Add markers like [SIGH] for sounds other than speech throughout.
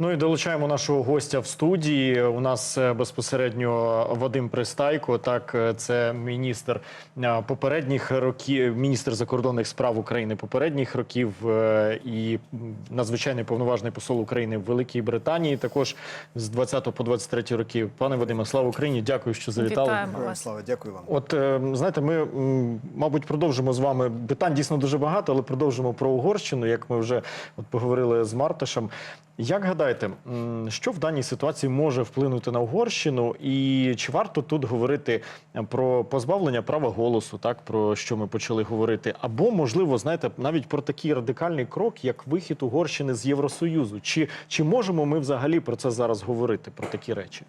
Ну і долучаємо нашого гостя в студії. У нас е, безпосередньо Вадим Пристайко. Так, е, це міністр е, попередніх років, міністр закордонних справ України попередніх років і надзвичайний повноважний посол України в Великій Британії. Також з 20 по 23 роки. Пане Вадиме, слава Україні! Дякую, що завітали. Вітаємо вас. слава, дякую вам. От знаєте, ми мабуть продовжимо з вами питань дійсно дуже багато, але продовжимо про Угорщину, як ми вже от поговорили з Мартишем. Як гадаєте, що в даній ситуації може вплинути на Угорщину, і чи варто тут говорити про позбавлення права голосу, так про що ми почали говорити, або можливо, знаєте, навіть про такий радикальний крок, як вихід Угорщини з Євросоюзу? Чи, чи можемо ми взагалі про це зараз говорити, про такі речі?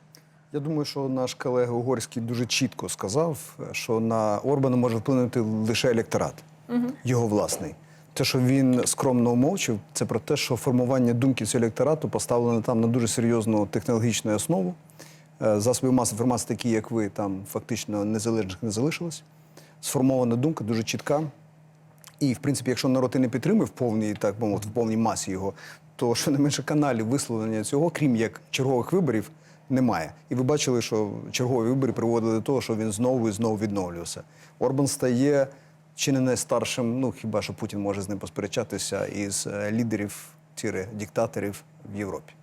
Я думаю, що наш колега Угорський дуже чітко сказав, що на Орбана може вплинути лише електорат, його власний. Те, що він скромно умовчив, це про те, що формування думки цього електорату поставлено там на дуже серйозну технологічну основу. Е, Засоби маси інформації, такі як ви, там фактично незалежних не залишилось. Сформована думка дуже чітка. І, в принципі, якщо народ і не підтримує в повній, так мовити, в повній масі його, то щонайменше каналів висловлення цього, крім як чергових виборів, немає. І ви бачили, що чергові вибори приводили до того, що він знову і знову відновлювався. Орбан стає чи не найстаршим, ну хіба що Путін може з ним посперечатися, із е, лідерів тіре диктаторів в Європі.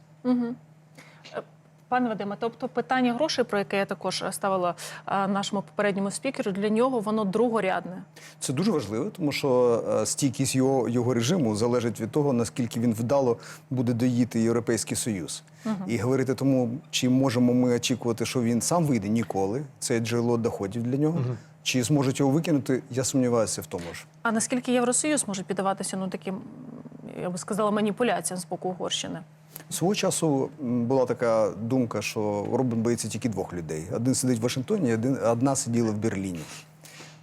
Пане Вадиме, тобто питання грошей, про яке я також ставила е, нашому попередньому спікеру, для нього воно другорядне. Це дуже важливо, тому що стійкість його, його режиму залежить від того, наскільки він вдало буде доїти Європейський Союз. І говорити тому, чи можемо ми очікувати, що він сам вийде ніколи. Це джерело доходів для нього. Чи зможуть його викинути, я сумніваюся в тому ж. А наскільки Євросоюз може піддаватися ну таким, я би сказала, маніпуляціям з боку Угорщини? Свого часу була така думка, що Робин боїться тільки двох людей: один сидить в Вашингтоні, один, одна сиділа в Берліні.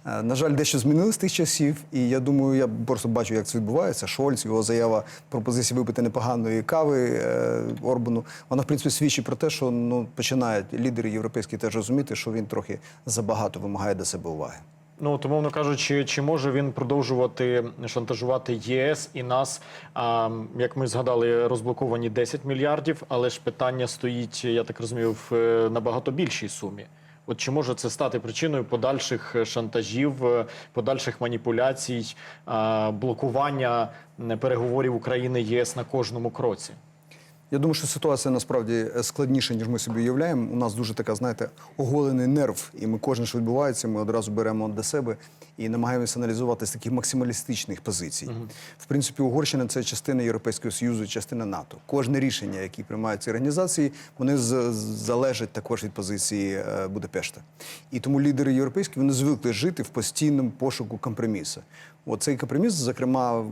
Е, На жаль, дещо змінилось тих часів, і я думаю, я просто бачу, як це відбувається. Шольц, його заява пропозиція випити непоганої кави е, Орбану. Вона, в принципі, свідчить про те, що ну починають лідери європейські теж розуміти, що він трохи забагато вимагає до себе уваги. Ну, умовно кажучи, чи може він продовжувати шантажувати ЄС і нас? А, як ми згадали, розблоковані 10 мільярдів, але ж питання стоїть, я так розумію, в е, набагато більшій сумі. От чи може це стати причиною подальших е, шантажів, е, подальших маніпуляцій, блокування е, переговорів України ЄС на кожному кроці? Я думаю, що ситуація насправді складніша, ніж ми собі уявляємо. У нас дуже така, знаєте, оголений нерв, і ми кожен, що відбувається, ми одразу беремо до себе і намагаємося аналізувати з таких максималістичних позицій. В принципі, Угорщина це частина Європейського Союзу, частина НАТО. Кожне рішення, яке приймають ці організації, вони з- залежать також від позиції е, Будапешта. І тому лідери європейські вони звикли жити в постійному пошуку компромісу. Оцей компроміс, зокрема,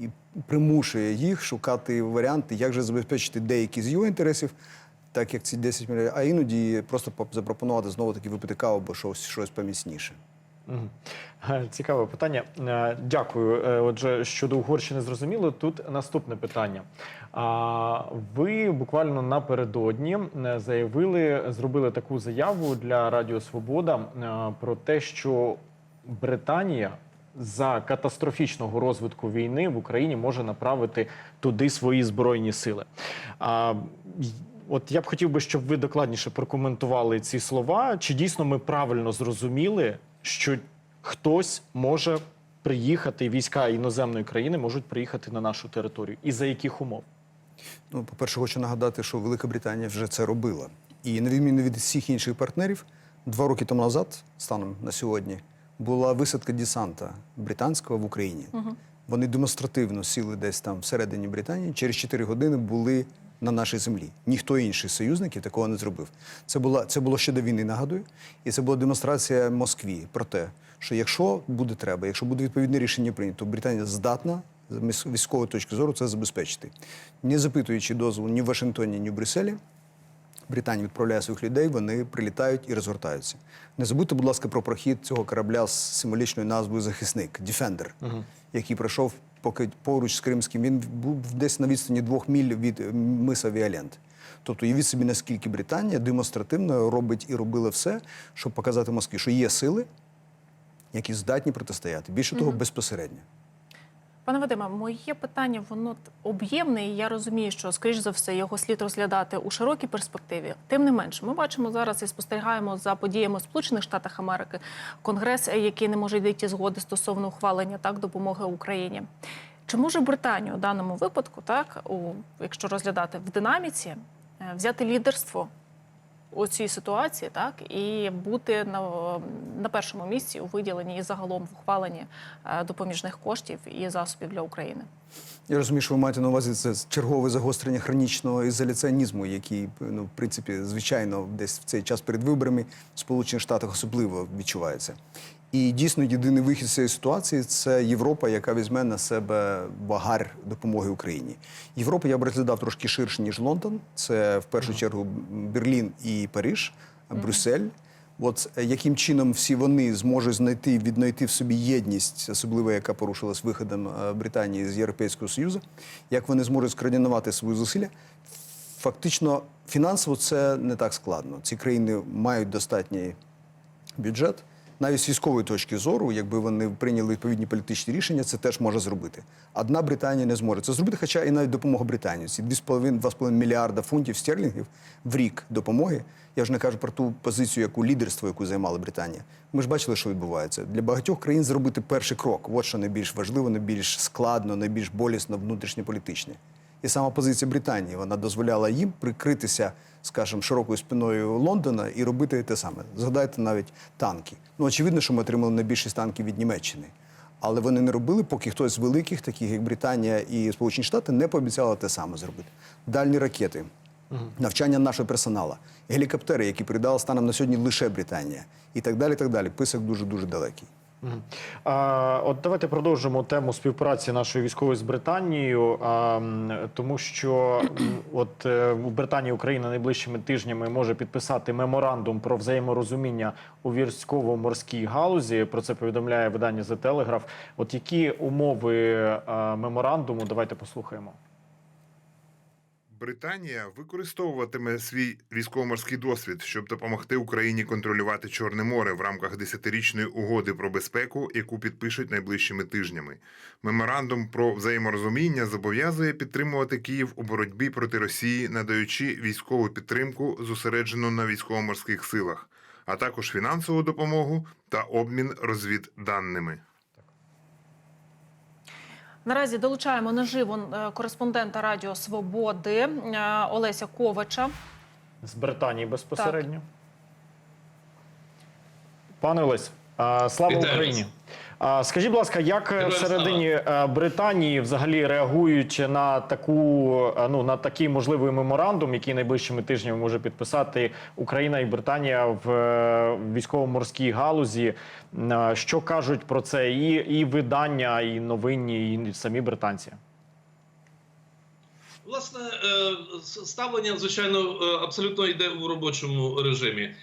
і примушує їх шукати варіанти, як же забезпечити деякі з його інтересів, так як ці 10 мільярдів, а іноді просто запропонувати знову таки випити каву або щось, щось поміцніше. Е, Цікаве питання. Е, Дякую. Е, Отже, щодо Угорщини, зрозуміло. Тут наступне питання. Ви буквально напередодні заявили, зробили таку заяву для Радіо Свобода про те, що Британія за катастрофічного розвитку війни в Україні може направити туди свої збройні сили. А, От я б хотів би, щоб ви докладніше прокоментували ці слова. Чи дійсно ми правильно зрозуміли, що хтось може приїхати, війська іноземної країни можуть приїхати на нашу територію, і за яких умов? Ну, по-перше, хочу нагадати, що Велика Британія вже це робила. І на відміну від всіх інших партнерів, два роки тому назад, станом на сьогодні, була висадка десанта британського в Україні. Вони демонстративно сіли десь там всередині Британії. Через 4 години були на нашій землі. Ніхто інший з союзників такого не зробив. Це була це було ще до війни, нагадую, і це була демонстрація Москві про те, що якщо буде треба, якщо буде відповідне рішення прийнято, Британія здатна з військової точки зору це забезпечити, не запитуючи дозволу ні в Вашингтоні, ні в Брюсселі. Британія відправляє своїх людей, вони прилітають і розгортаються. Не забудьте, будь ласка, про прохід цього корабля з символічною назвою Захисник Defender, який пройшов поки поруч з Кримським. Він був десь на відстані двох міль від е, миса Віолент. Тобто, уявіть собі, наскільки Британія демонстративно робить і робила все, щоб показати Москві, що є сили, які здатні протистояти. Більше того, безпосередньо. Пане Вадиме, моє питання воно об'ємне, і я розумію, що скоріш за все його слід розглядати у широкій перспективі. Тим не менш, ми бачимо зараз і спостерігаємо за подіями в Сполучених Штатах Америки, конгрес, який не може дійти згоди стосовно ухвалення так допомоги Україні. Чи може Британія у даному випадку, так у якщо розглядати в динаміці, е, взяти лідерство у цій ситуації, так і бути на, на першому місці у виділенні і загалом в ухваленні е, допоміжних коштів і засобів для України? Я розумію, що ви маєте на увазі це чергове загострення хронічного ізоляціонізму, який, ну, в принципі, звичайно, десь в цей час перед виборами в Сполучених Штатах особливо відчувається. І дійсно єдиний вихід з цієї ситуації це Європа, яка візьме на себе багар допомоги Україні. Європа я б розглядав трошки ширше, ніж Лондон. Це в першу чергу Берлін і Париж, Брюссель. От е, яким чином всі вони зможуть знайти віднайти в собі єдність, особливо яка порушилась виходом е, Британії з Європейського Союзу, як вони зможуть скоординувати свої зусилля? Фактично, фінансово це не так складно. Ці країни мають достатній бюджет. Навіть з військової точки зору, якби вони прийняли відповідні політичні рішення, це теж може зробити. Одна Британія не зможе це зробити, хоча і навіть допомога Британії. Ці 2,5-2,5 мільярда фунтів стерлінгів в рік допомоги. Я вже не кажу про ту позицію, яку лідерство, яку займала Британія. Ми ж бачили, що відбувається. Для багатьох країн зробити перший крок. От що найбільш важливо, найбільш складно, найбільш болісно внутрішньополітичне. І сама позиція Британії вона дозволяла їм прикритися, скажімо, широкою спиною Лондона і робити те саме. Згадайте навіть танки. Ну очевидно, що ми отримали найбільшість танків від Німеччини. Але вони не робили, поки хтось з великих, таких як Британія і Сполучені Штати, не пообіцяли те саме зробити. Дальні ракети, навчання нашого персоналу, гелікоптери, які передала станом на сьогодні лише Британія, і так далі. так далі. Писок дуже дуже далекий. От давайте продовжимо тему співпраці нашої військової з Британією, тому що от е, в Британії Україна найближчими тижнями може підписати меморандум про взаєморозуміння у військово-морській галузі. Про це повідомляє видання The Telegraph. От які умови меморандуму? Давайте послухаємо. Британія використовуватиме свій військово-морський досвід, щоб допомогти Україні контролювати Чорне море в рамках десятирічної угоди про безпеку, яку підпишуть найближчими тижнями. Меморандум про взаєморозуміння зобов'язує підтримувати Київ у боротьбі проти Росії, надаючи військову підтримку, зосереджену на військово-морських силах, а також фінансову допомогу та обмін розвідданими. Наразі долучаємо наживо е, кореспондента Радіо Свободи е, Олеся Ковача. З Британії безпосередньо. Пане Олесь, слава Вітаю Україні. Скажіть, будь ласка, як е, всередині е, Британії взагалі реагують на таку е, ну на такий можливий меморандум, який найближчими тижнями може підписати Україна і Британія в військово-морській галузі? Що кажуть про це і, і видання, і новинні, і самі британці? Власне, ставлення, звичайно, абсолютно йде у робочому режимі.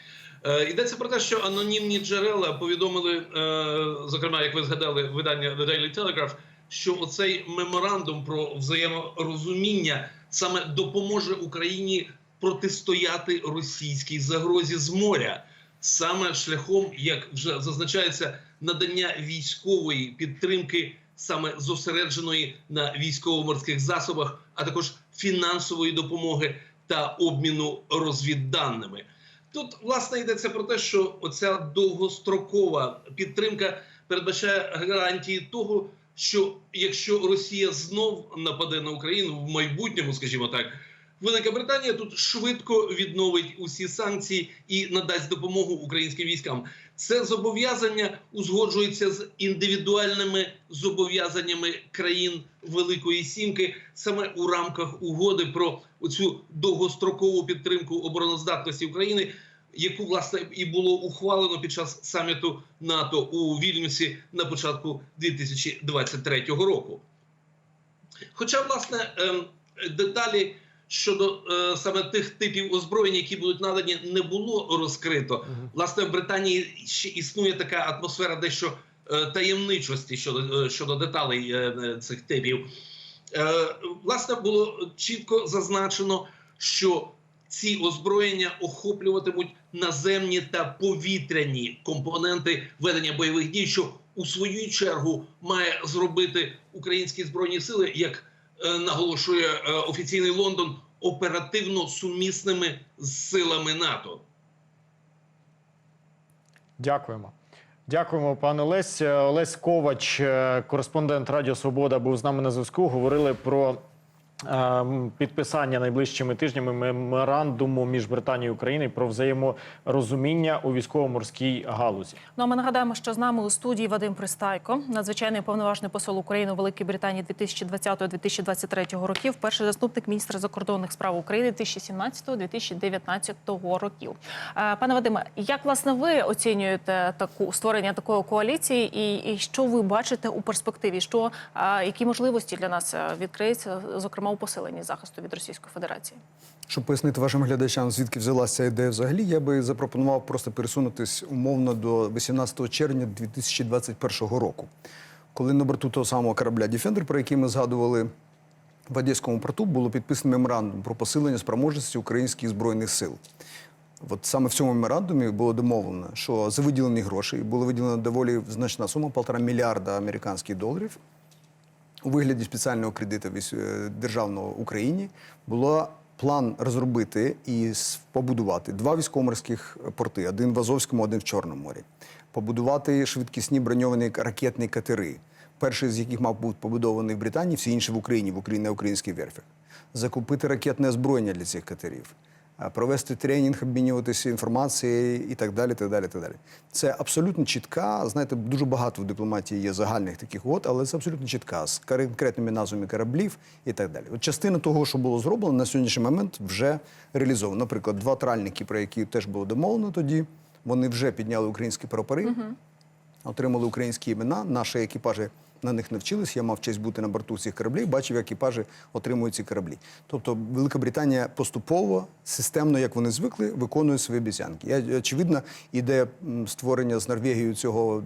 Е, Йдеться про те, що анонімні джерела повідомили, е, зокрема, як ви згадали, видання The Daily Telegraph, що оцей меморандум про взаєморозуміння саме допоможе Україні протистояти російській загрозі з моря, саме шляхом, як вже зазначається, надання військової підтримки, саме зосередженої на військово-морських засобах, а також фінансової допомоги та обміну розвідданими. Тут власне йдеться про те, що оця довгострокова підтримка передбачає гарантії того, що якщо Росія знов нападе на Україну в майбутньому, скажімо так, Велика Британія тут швидко відновить усі санкції і надасть допомогу українським військам. Це зобов'язання узгоджується з індивідуальними зобов'язаннями країн Великої Сімки саме у рамках угоди про оцю довгострокову підтримку обороноздатності України, яку власне і було ухвалено під час саміту НАТО у Вільнюсі на початку 2023 року. Хоча, власне, ем, деталі щодо е, саме тих типів озброєння, які будуть надані, не було розкрито. Власне, в Британії ще існує така атмосфера дещо е, таємничості щодо, е, щодо деталей е, е, цих типів. Е, власне, було чітко зазначено, що ці озброєння охоплюватимуть наземні та повітряні компоненти ведення бойових дій, що у свою чергу має зробити українські збройні сили, як наголошує е, офіційний Лондон, оперативно сумісними з силами НАТО. Дякуємо. Дякуємо, пане Олесь. Е, Олесь Ковач, е, кореспондент Радіо Свобода, був з нами на зв'язку. Говорили про е, підписання найближчими тижнями меморандуму між Британією і Україною про взаєморозуміння у військово-морській галузі. Ну а ми нагадаємо, що з нами у студії Вадим Пристайко, надзвичайний повноважний посол України у Великій Британії 2020-2023 років, перший заступник міністра закордонних справ України 2017-2019 років. Е, Пане Вадиме, як власне ви оцінюєте таку створення такої коаліції, і, і що ви бачите у перспективі? Що е, які можливості для нас е, відкриються, у посиленні захисту від Російської Федерації? Щоб пояснити вашим глядачам, звідки взялася ідея взагалі, я би запропонував просто пересунутись умовно до 18 червня 2021 року, коли на борту того самого корабля Defender, про який ми згадували в Одеському порту, було підписано меморандум про посилення спроможності українських збройних сил. От саме в цьому меморандумі було домовлено, що за виділені гроші була виділена доволі значна сума полтора мільярда американських доларів у вигляді спеціального кредиту е, державного Україні було план розробити і побудувати два військово-морських порти: один в Азовському, один в Чорному морі. Побудувати швидкісні броньовані ракетні катери. Перший з яких мав бути побудований в Британії, всі інші в Україні, в Україні на українських верфях. Закупити ракетне озброєння для цих катерів провести тренінг, обмінюватися інформацією і так далі. так далі, так далі. Це абсолютно чітка. Знаєте, дуже багато в дипломатії є загальних таких угод, але це абсолютно чітка з конкретними назвами кораблів і так далі. От частина того, що було зроблено на сьогоднішній момент, вже реалізовано. Наприклад, два тральники, про які теж було домовлено тоді, вони вже підняли українські прапори отримали українські імена. Наші екіпажі на них навчились. Я мав честь бути на борту цих кораблів, бачив, як екіпажі отримують ці кораблі. Тобто Велика Британія поступово, системно, як вони звикли, виконує свої обіцянки. Я, очевидно, ідея створення з Норвегією цього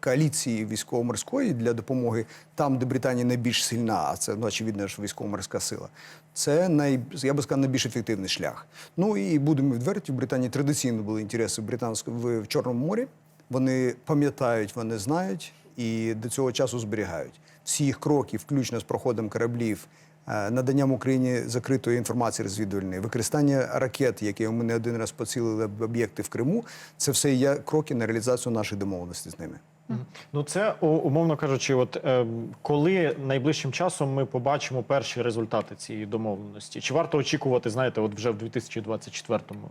коаліції військово-морської для допомоги там, де Британія найбільш сильна, а це ну, очевидно ж військово-морська сила. Це най, я би сказав, найбільш ефективний шлях. Ну і будемо відверті, в Британії традиційно були інтереси британського в Чорному морі. Вони пам'ятають, вони знають і до цього часу зберігають. Всі їх кроки, включно з проходом кораблів, е, наданням Україні закритої інформації розвідувальної, використання ракет, які ми не один раз поцілили в об'єкти в Криму, це все є кроки на реалізацію нашої домовленості з ними. Ну, це умовно кажучи, от е, коли найближчим часом ми побачимо перші результати цієї домовленості? Чи варто очікувати, знаєте, от вже в 2024-му?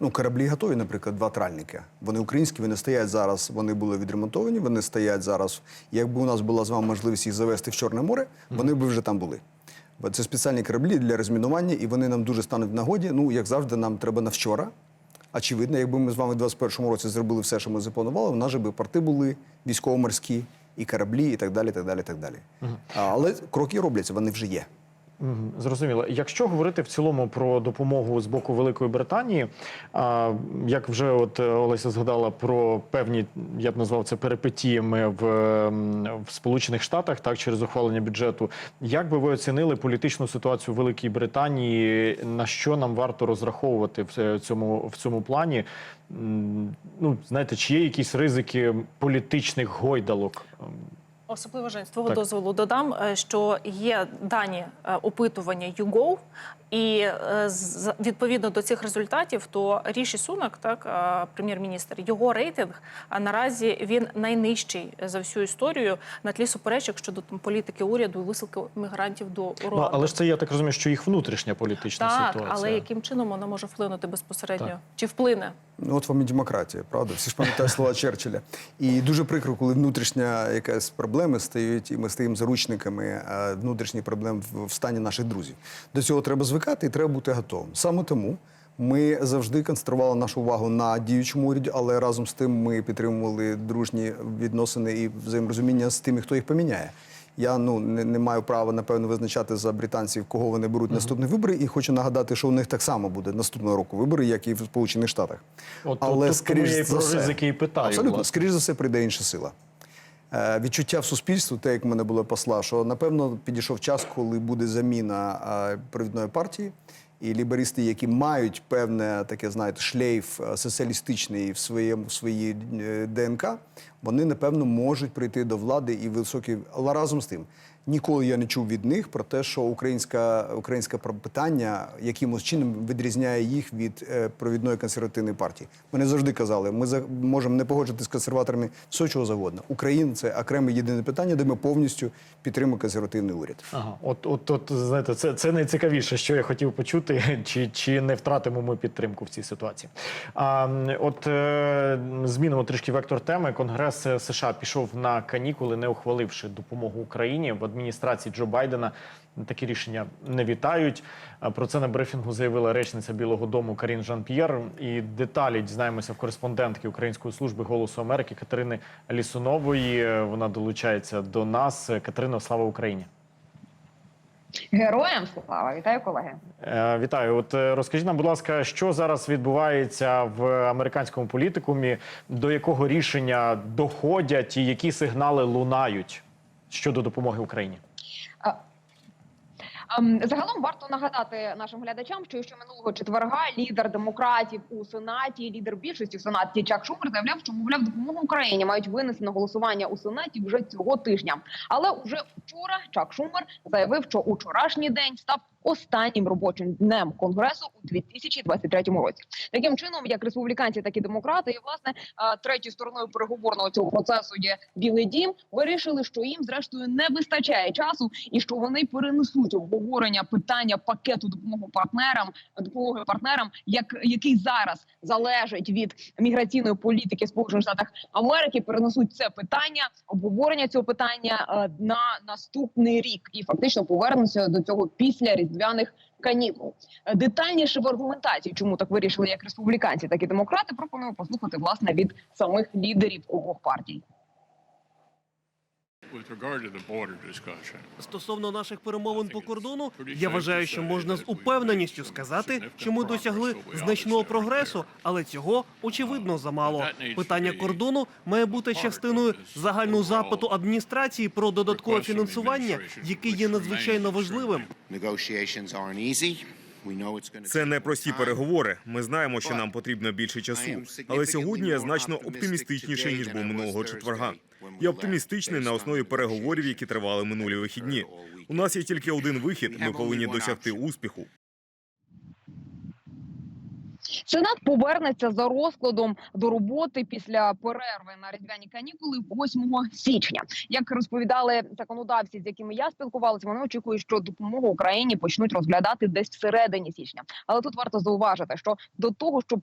Ну, кораблі готові, наприклад, два тральники. Вони українські, вони стоять зараз, вони були відремонтовані, вони стоять зараз. Якби у нас була з вами можливість їх завести в Чорне море, вони б вже там були. Це спеціальні кораблі для розмінування, і вони нам дуже стануть в нагоді. Ну, як завжди, нам треба на вчора. Очевидно, якби ми з вами в 2021 році зробили все, що ми запланували, у нас же би порти були військово-морські, і кораблі, і так далі. так далі, так далі. А, Але кроки робляться, вони вже є. Зрозуміло. Якщо говорити в цілому про допомогу з боку Великої Британії, як вже от е, Олеся згадала про певні, я б назвав це перипетіями в, в Сполучених Штатах, так через ухвалення бюджету, як би ви оцінили політичну ситуацію в Великій Британії? На що нам варто розраховувати в е, цьому в цьому плані? Ну, знаєте, чи є якісь ризики політичних гойдалок? Особливо Жень, з твого Так. дозволу додам, е, що є дані е, опитування YouGov, і е, з- відповідно до цих результатів, то Ріші Сунак, так прем'єр-міністр, його рейтинг а наразі він найнижчий за всю історію на тлі суперечок щодо там політики уряду і висилки мігрантів до Ну, але ж це я так розумію, що їх внутрішня політична так, ситуація. але яким чином вона може вплинути безпосередньо? Так. Чи вплине? Ну, от вам і демократія, правда? Всі ж пам'ятають слова Черчилля. І дуже прикро, коли внутрішня якась проблеми стають, і ми стаємо заручниками е, внутрішніх проблем в, стані наших друзів. До цього треба звикати і треба бути готовим. Саме тому ми завжди концентрували нашу увагу на діючому уряді, але разом з тим ми підтримували дружні відносини і взаєморозуміння з тими, хто їх поміняє. Я ну не, не маю права напевно визначати за британців, кого вони беруть наступні вибори. І хочу нагадати, що у них так само буде наступного року вибори, як і в Сполучених Штатах. От тут- тут я і про ризики і питаю, Абсолютно, власне. скоріш за все, прийде інша сила. Е, відчуття в суспільстві, те, як в мене було посла, що напевно підійшов час, коли буде заміна е, провідної партії, І ліберисти, які мають певне таке, знаєте, шлейф е, соціалістичний в своєму в своїй ДНК, вони напевно можуть прийти до влади і високі. Але разом з тим, ніколи я не чув від них про те, що українська українське питання якимось чином відрізняє їх від е, провідної консервативної партії. Вони завжди казали, ми за- можемо не погоджуватися з консерваторами все чого завгодно. Україна це окреме єдине питання, де ми повністю підтримуємо консервативний уряд. Ага, от, от, от знаєте, це, це найцікавіше, що я хотів почути, [LAUGHS] чи, чи не втратимо ми підтримку в цій ситуації. А, от е, змінимо трішки вектор теми. Конгрес е, США пішов на канікули, не ухваливши допомогу Україні в адміністрації Джо Байдена. Такі рішення не вітають. Про це на брифінгу заявила речниця Білого Дому Карін Жан-П'єр. І деталі дізнаємося в кореспондентки Української служби голосу Америки Катерини Лісунової. Е, Вона долучається до нас. Е, Катерино, слава Україні! Героям слава, вітаю колеги. Е, Вітаю. От е, розкажіть нам, будь ласка, що зараз відбувається в американському політикумі, до якого рішення доходять і які сигнали лунають щодо допомоги Україні? Ем, Загалом варто нагадати нашим глядачам, що ще минулого четверга лідер демократів у сенаті, лідер більшості в сенаті Чак Шумер заявляв, що мовляв допомогу Україні мають винести на голосування у сенаті вже цього тижня. Але уже вчора Чак Шумер заявив, що учорашній день став останнім робочим днем конгресу у 2023 році. Таким чином, як республіканці, так і демократи, і власне е, третьою стороною переговорного цього процесу є Білий Дім. Вирішили, що їм зрештою не вистачає часу, і що вони перенесуть обговорення питання пакету допомоги партнерам, допомоги партнерам, як який зараз залежить від міграційної політики Сполучених Штатів Америки. Перенесуть це питання, обговорення цього питання е, на наступний рік, і фактично повернуться до цього після різдвяних канікул. Е, Детальніше в аргументації, чому так вирішили як республіканці, так і демократи. Пропоную послухати власне від самих лідерів обох партій. Стосовно наших перемовин по кордону, я вважаю, що можна з упевненістю сказати, що ми досягли значного прогресу, але цього очевидно замало. Питання кордону має бути частиною загального запиту адміністрації про додаткове фінансування, яке є надзвичайно важливим. Це не прості переговори. Ми знаємо, що нам потрібно більше часу. Але сьогодні я значно оптимістичніший ніж був минулого четверга. Я оптимістичний на основі переговорів, які тривали минулі вихідні. У нас є тільки один вихід. Ми повинні досягти успіху. Сенат повернеться за розкладом до роботи після перерви на різдвяні канікули 8 січня. Як розповідали законодавці, з якими я спілкувалася, вони очікують, що допомогу Україні почнуть розглядати десь всередині січня. Але тут варто зауважити, що до того, щоб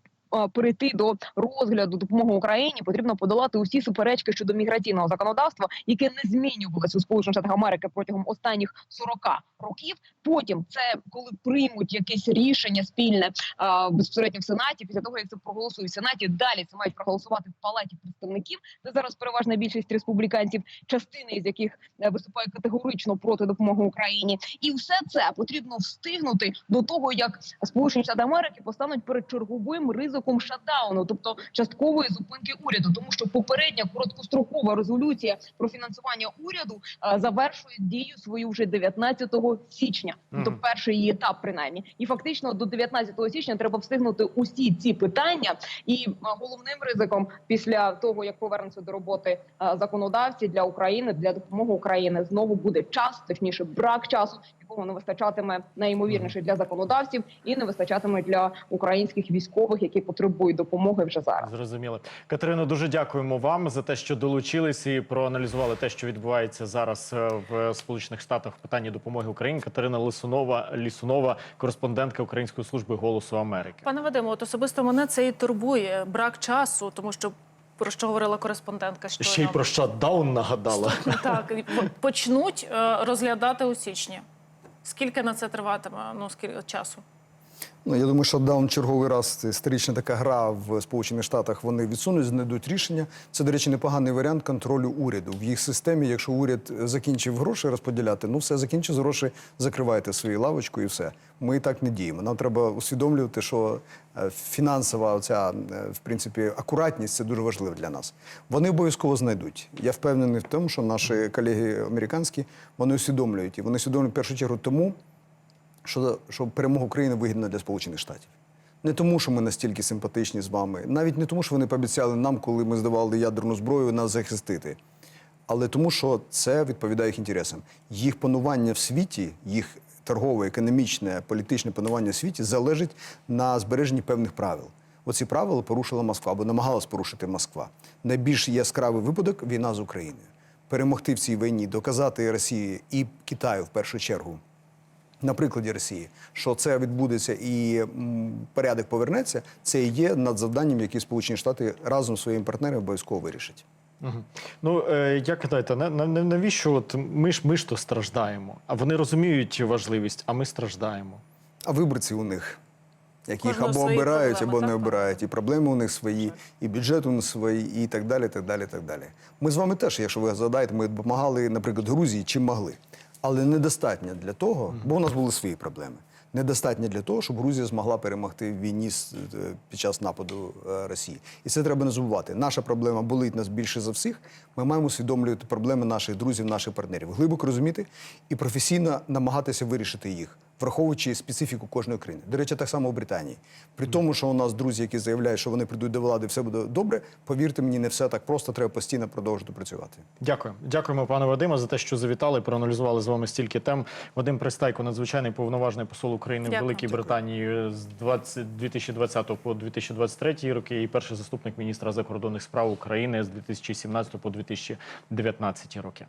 Перейти до розгляду допомоги Україні потрібно подолати усі суперечки щодо міграційного законодавства, яке не змінювалося у Сполучених Штатах Америки протягом останніх 40 років. Потім це коли приймуть якесь рішення спільне а, безпосередньо в сенаті. Після того як це проголосують в сенаті, далі це мають проголосувати в палаті представників, де зараз переважна більшість республіканців, частини з яких е, виступає категорично проти допомоги Україні, і все це потрібно встигнути до того, як Сполучені Штати Америки постануть перед черговим ризиком шатдауну, тобто часткової зупинки уряду, тому що попередня короткострокова резолюція про фінансування уряду е, завершує дію свою вже 19 січня, тобто перший її етап, принаймні, і фактично до 19 січня треба встигнути усі ці питання. І е, головним ризиком після того, як повернуться до роботи е, законодавці для України для допомоги України, знову буде час, точніше, брак часу, якого не вистачатиме найімовірніше для законодавців, і не вистачатиме для українських військових, які потребують допомоги вже зараз. Зрозуміло. Катерино, дуже дякуємо вам за те, що долучились і проаналізували те, що відбувається зараз е, в Сполучених Штатах в питанні допомоги Україні. Катерина Лисунова, Лісунова, кореспондентка Української служби голосу Америки. Пане Вадиме, от особисто мене це і турбує брак часу, тому що про що говорила кореспондентка, що Ще й про шатдаун нагадала. так почнуть е, розглядати у січні. Скільки на це триватиме? Ну скільки часу? Ну, я думаю, що даун черговий раз історична така гра в Сполучених Штатах. Вони відсунуть, знайдуть рішення. Це, до речі, непоганий варіант контролю уряду. В їх системі, якщо уряд закінчив гроші розподіляти, ну все закінчив з грошей, закривайте свою лавочку і все. Ми так не діємо. Нам треба усвідомлювати, що е, фінансова оця, е, в принципі, акуратність це дуже важливо для нас. Вони обов'язково знайдуть. Я впевнений в тому, що наші колеги американські вони усвідомлюють і вони усвідомлюють в першу чергу тому. Що, що перемога України вигідна для Сполучених Штатів. Не тому, що ми настільки симпатичні з вами, навіть не тому, що вони пообіцяли нам, коли ми здавали ядерну зброю, нас захистити. Але тому, що це відповідає їх інтересам. Їх панування в світі, їх торгове, економічне, політичне панування в світі залежить на збереженні певних правил. Оці правила порушила Москва або намагалась порушити Москва. Найбільш яскравий випадок війна з Україною. Перемогти в цій війні, доказати Росії і Китаю в першу чергу на прикладі Росії, що це відбудеться і порядок повернеться, це і є надзавданням, які Сполучені Штати разом з своїми партнерами обов'язково вирішать. Мгм. Ну е, як гадаєте, на, на, на- навіщо от ми ж ми ж то страждаємо? А вони розуміють важливість, а ми страждаємо. А виборці у них, які їх або обирають, проблеми, або не так? обирають, і проблеми у них свої, і бюджет у них свої, і так далі. так далі, так далі. Ми з вами теж, якщо ви згадаєте, ми допомагали, наприклад, Грузії чим могли. Але недостатня для того, бо у нас були свої проблеми. Недостатня для того, щоб Грузія змогла перемогти в війні е, під час нападу е, Росії. І це треба не забувати. Наша проблема болить нас більше за всіх. Ми маємо усвідомлювати проблеми наших друзів, наших партнерів, глибоко розуміти і професійно намагатися вирішити їх, враховуючи специфіку кожної країни. До речі, так само у Британії. При тому, що у нас друзі, які заявляють, що вони прийдуть до влади, все буде добре. Повірте мені, не все так просто. Треба постійно продовжувати працювати. Дякую. Дякуємо, пане Вадиме, за те, що завітали, проаналізували з вами стільки тем. Вадим Пристайко, надзвичайний повноважний посол України в Дякую. Великій Британії з 20, 2020 по 2023 роки і перший заступник міністра закордонних справ України з 2017 по 2019 роки.